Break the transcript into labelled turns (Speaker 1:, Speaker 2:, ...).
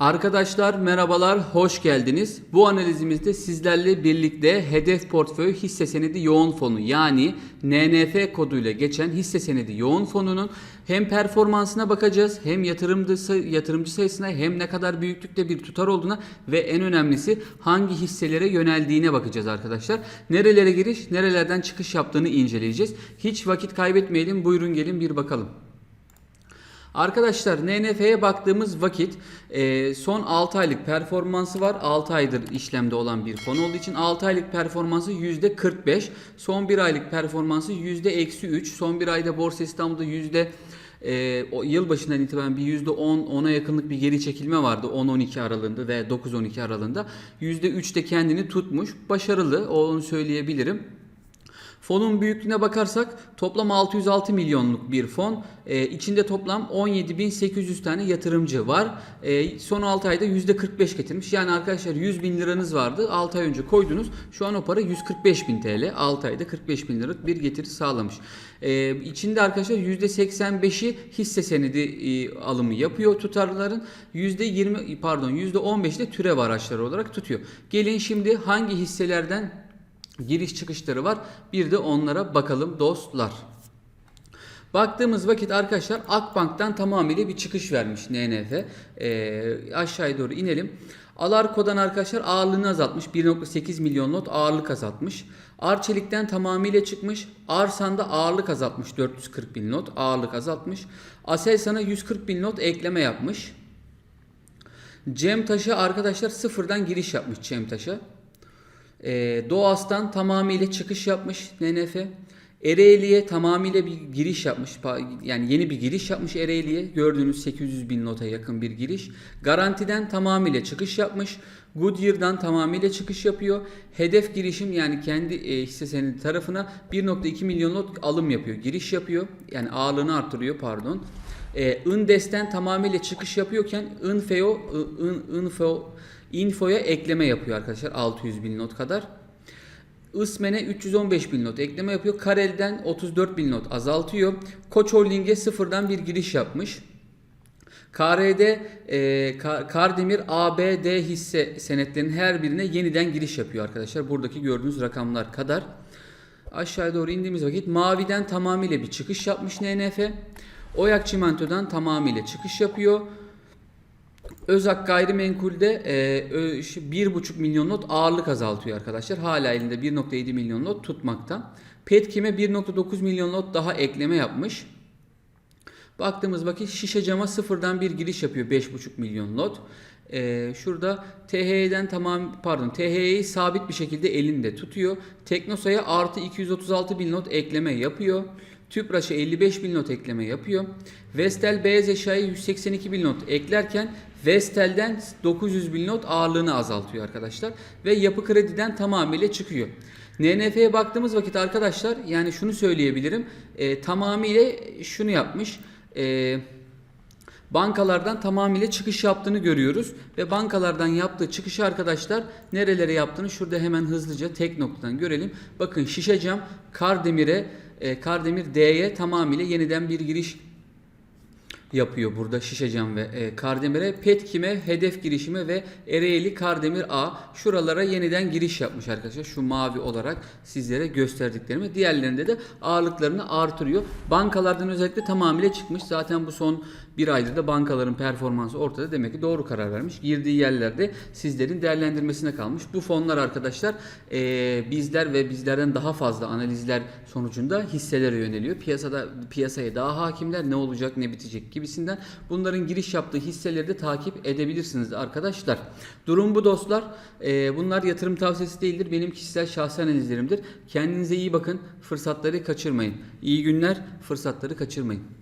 Speaker 1: Arkadaşlar merhabalar, hoş geldiniz. Bu analizimizde sizlerle birlikte hedef portföy hisse senedi yoğun fonu yani NNF koduyla geçen hisse senedi yoğun fonunun hem performansına bakacağız hem yatırımcı, yatırımcı sayısına hem ne kadar büyüklükte bir tutar olduğuna ve en önemlisi hangi hisselere yöneldiğine bakacağız arkadaşlar. Nerelere giriş, nerelerden çıkış yaptığını inceleyeceğiz. Hiç vakit kaybetmeyelim, buyurun gelin bir bakalım. Arkadaşlar NNF'ye baktığımız vakit e, son 6 aylık performansı var. 6 aydır işlemde olan bir fon olduğu için 6 aylık performansı %45. Son 1 aylık performansı %-3. Son 1 ayda Borsa İstanbul'da yüzde e, o yılbaşından itibaren bir %10 10'a yakınlık bir geri çekilme vardı 10-12 aralığında ve 9-12 aralığında. %3 de kendini tutmuş. Başarılı onu söyleyebilirim. Fonun büyüklüğüne bakarsak toplam 606 milyonluk bir fon. Ee, içinde toplam 17.800 tane yatırımcı var. Ee, son 6 ayda %45 getirmiş. Yani arkadaşlar 100 bin liranız vardı. 6 ay önce koydunuz. Şu an o para 145 bin TL. 6 ayda 45 bin liralık bir getiri sağlamış. Ee, içinde arkadaşlar %85'i hisse senedi e, alımı yapıyor tutarların. %20 pardon %15 de türev araçları olarak tutuyor. Gelin şimdi hangi hisselerden giriş çıkışları var. Bir de onlara bakalım dostlar. Baktığımız vakit arkadaşlar Akbank'tan tamamıyla bir çıkış vermiş NNF. Ee, aşağıya doğru inelim. Alarko'dan arkadaşlar ağırlığını azaltmış. 1.8 milyon lot ağırlık azaltmış. Arçelik'ten tamamıyla çıkmış. Arsan'da ağırlık azaltmış. 440 bin lot ağırlık azaltmış. Aselsan'a 140 bin lot ekleme yapmış. Cem Taş'a arkadaşlar sıfırdan giriş yapmış Cem Taş'a. E, Doğas'tan tamamıyla çıkış yapmış NNF. Ereğli'ye tamamıyla bir giriş yapmış. Yani yeni bir giriş yapmış Ereğli'ye. Gördüğünüz 800 bin nota yakın bir giriş. Garantiden tamamıyla çıkış yapmış. Goodyear'dan tamamıyla çıkış yapıyor. Hedef girişim yani kendi e, hisse senedi tarafına 1.2 milyon lot alım yapıyor. Giriş yapıyor. Yani ağırlığını artırıyor pardon. E, Indes'ten tamamıyla çıkış yapıyorken Info, Info, Info'ya ekleme yapıyor arkadaşlar 600 bin not kadar. Ismen'e 315 bin not ekleme yapıyor. Karel'den 34 bin not azaltıyor. Koç Holding'e sıfırdan bir giriş yapmış. KRD, e, Kardemir ABD hisse senetlerinin her birine yeniden giriş yapıyor arkadaşlar. Buradaki gördüğünüz rakamlar kadar. Aşağıya doğru indiğimiz vakit maviden tamamıyla bir çıkış yapmış NNF. Oyak Çimento'dan tamamıyla çıkış yapıyor. Özak gayrimenkulde e, 1,5 milyon not ağırlık azaltıyor arkadaşlar. Hala elinde 1.7 milyon not tutmakta. Petkim'e 1.9 milyon not daha ekleme yapmış. Baktığımız vakit şişe cama sıfırdan bir giriş yapıyor 5.5 milyon not. Ee, şurada TH'den tamam pardon TH'yi sabit bir şekilde elinde tutuyor. Teknosa'ya artı 236 bin not ekleme yapıyor. Tüpraş'a 55 bin not ekleme yapıyor. Vestel beyaz eşyaya 182 bin not eklerken Vestel'den 900 bin not ağırlığını azaltıyor arkadaşlar. Ve yapı krediden tamamıyla çıkıyor. NNF'ye baktığımız vakit arkadaşlar yani şunu söyleyebilirim. E, tamamıyla şunu yapmış. E, bankalardan tamamıyla çıkış yaptığını görüyoruz. Ve bankalardan yaptığı çıkışı arkadaşlar nerelere yaptığını şurada hemen hızlıca tek noktadan görelim. Bakın şişe cam Kardemir'e e, Kardemir D'ye tamamıyla yeniden bir giriş yapıyor burada Şişecam ve e, Kardemir'e. Petkim'e hedef girişimi ve Ereğli Kardemir A şuralara yeniden giriş yapmış arkadaşlar. Şu mavi olarak sizlere gösterdiklerimi. Diğerlerinde de ağırlıklarını artırıyor. Bankalardan özellikle tamamıyla çıkmış. Zaten bu son bir aydır da bankaların performansı ortada. Demek ki doğru karar vermiş. Girdiği yerlerde sizlerin değerlendirmesine kalmış. Bu fonlar arkadaşlar e, bizler ve bizlerden daha fazla analizler sonucunda hisselere yöneliyor. Piyasada piyasaya daha hakimler. Ne olacak ne bitecek gibisinden. Bunların giriş yaptığı hisseleri de takip edebilirsiniz arkadaşlar. Durum bu dostlar. E, bunlar yatırım tavsiyesi değildir. Benim kişisel şahsi analizlerimdir. Kendinize iyi bakın. Fırsatları kaçırmayın. İyi günler. Fırsatları kaçırmayın.